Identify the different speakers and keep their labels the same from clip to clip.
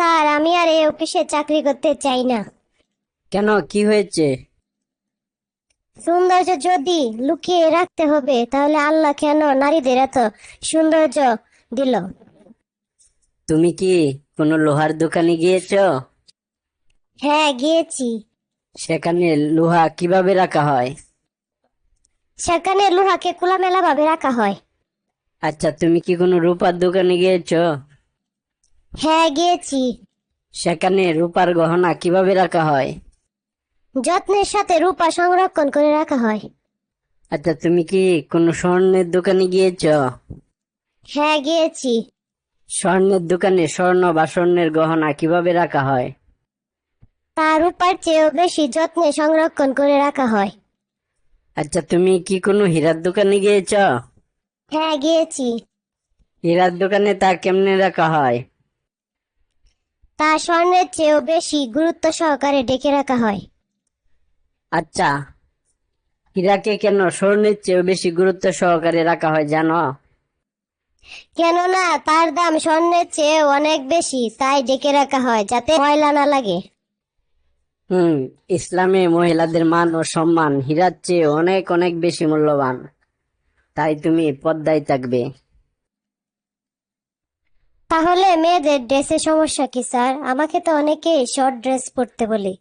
Speaker 1: Sir আমি আর এই অফিসে চাকরি করতে চাই না।
Speaker 2: কেন? কি হয়েছে?
Speaker 1: সৌন্দর্য যদি লুকিয়ে রাখতে হবে তাহলে আল্লাহ কেন নারীদের এত সৌন্দর্য দিল?
Speaker 2: তুমি কি কোনো লোহার দোকানে গিয়েছো?
Speaker 1: হ্যাঁ গিয়েছি।
Speaker 2: সেখানে লোহা কীভাবে রাখা হয়?
Speaker 1: সেখানে লোহাকে খোলামেলা ভাবে রাখা হয়।
Speaker 2: আচ্ছা তুমি কি কোনো রূপার দোকানে গিয়েছো?
Speaker 1: হ্যাঁ গিয়েছি।
Speaker 2: সেখানে রূপার গহনা কীভাবে রাখা হয়?
Speaker 1: যত্নের সাথে রূপা সংরক্ষণ করে রাখা হয়।
Speaker 2: আচ্ছা তুমি কি কোনো স্বর্ণের দোকানে গিয়েছো?
Speaker 1: হ্যাঁ গিয়েছি।
Speaker 2: স্বর্ণের দোকানে স্বর্ণ বা স্বর্ণের গহনা কীভাবে রাখা হয়?
Speaker 1: তা রূপার চেয়েও বেশি যত্নে সংরক্ষণ করে রাখা হয়।
Speaker 2: আচ্ছা তুমি কি কোনো হীরার দোকানে গিয়েছ?
Speaker 1: হ্যাঁ গিয়েছি।
Speaker 2: হীরার দোকানে তা কেমনে রাখা হয়?
Speaker 1: তা স্বর্ণের চেয়েও বেশি গুরুত্ব সহকারে ডেকে রাখা হয়।
Speaker 2: আচ্ছা হীরাকে কেন স্বর্ণের চেয়েও বেশি গুরুত্ব সহকারে রাখা হয় জানো?
Speaker 1: কেননা তার দাম স্বর্ণের চেয়ে অনেক বেশি তাই ডেকে রাখা হয় যাতে ময়লা না লাগে।
Speaker 2: হুম ইসলামে মহিলাদের মান ও সম্মান হীরার চেয়ে অনেক অনেক বেশি মূল্যবান। তাই তুমি পদ্মায় থাকবে।
Speaker 1: তাহলে মেয়েদের ড্রেসে সমস্যা কি, স্যার? আমাকে তো অনেকেই শর্ট ড্রেস পরতে বলে।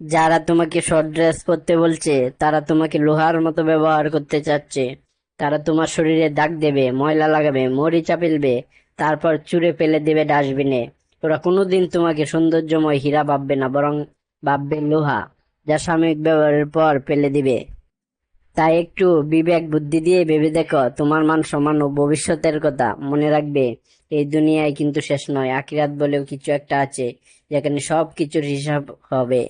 Speaker 2: যারা তোমাকে শর্ট ড্রেস পরতে বলছে, তারা তোমাকে লোহার মতো ব্যবহার করতে চাচ্ছে। তারা তোমার শরীরে দাগ দেবে, ময়লা লাগাবে মরিচা ফেলবে তারপর চুরে ফেলে দেবে ডাস্টবিনে। ওরা কোনোদিন তোমাকে সৌন্দর্যময় হীরা ভাববে না, বরং ভাববে লোহা, যা সাময়িক ব্যবহারের পর ফেলে দিবে। তাই একটু বিবেক বুদ্ধি দিয়ে ভেবে দেখো, তোমার মান সম্মান ও ভবিষ্যতের কথা মনে রাখবে। এই দুনিয়ায় কিন্তু শেষ নয়, আখিরাত বলেও কিছু একটা আছে, যেখানে সব কিছুর হিসাব হবে।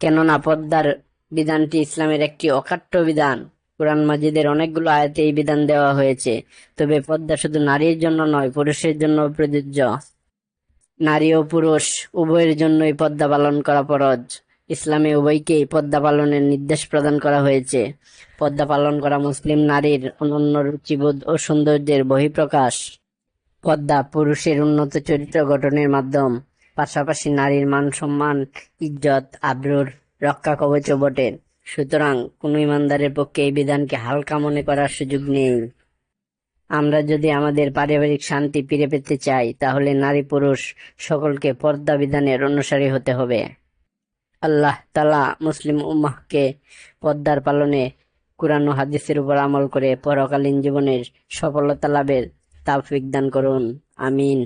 Speaker 2: কেননা পদ্মার বিধানটি ইসলামের একটি অকাট্য বিধান। কোরআন মাজিদের অনেকগুলো আয়াতে এই বিধান দেওয়া হয়েছে, তবে পদ্মা শুধু নারীর জন্য নয়, পুরুষের জন্য প্রযোজ্য। নারী ও পুরুষ, উভয়ের জন্যই পদ্মা পালন করা ফরজ। ইসলামে উভয়কেই পদ্মা পালনের নির্দেশ প্রদান করা হয়েছে। পদ্মা পালন করা মুসলিম নারীর অনন্য রুচিবোধ ও সৌন্দর্যের বহিঃপ্রকাশ। পদ্মা পুরুষের উন্নত চরিত্র গঠনের মাধ্যম। পাশাপাশি নারীর মান সম্মান, ইজ্জত, আব্রুর রক্ষা কবচ বটে। সুতরাং কোন ইমানদারের পক্ষে এই বিধানকে হালকা মনে করার সুযোগ নেই। আমরা যদি আমাদের পারিবারিক শান্তি ফিরে পেতে চাই, তাহলে নারী পুরুষ সকলকে পর্দা বিধানের অনুসারী হতে হবে। আল্লাহ তালা মুসলিম উম্মাহকে পদ্মার পালনে কোরআন ও হাদিসের উপর আমল করে পরকালীন জীবনের সফলতা লাভের তাফিক দান করুন। আমিন।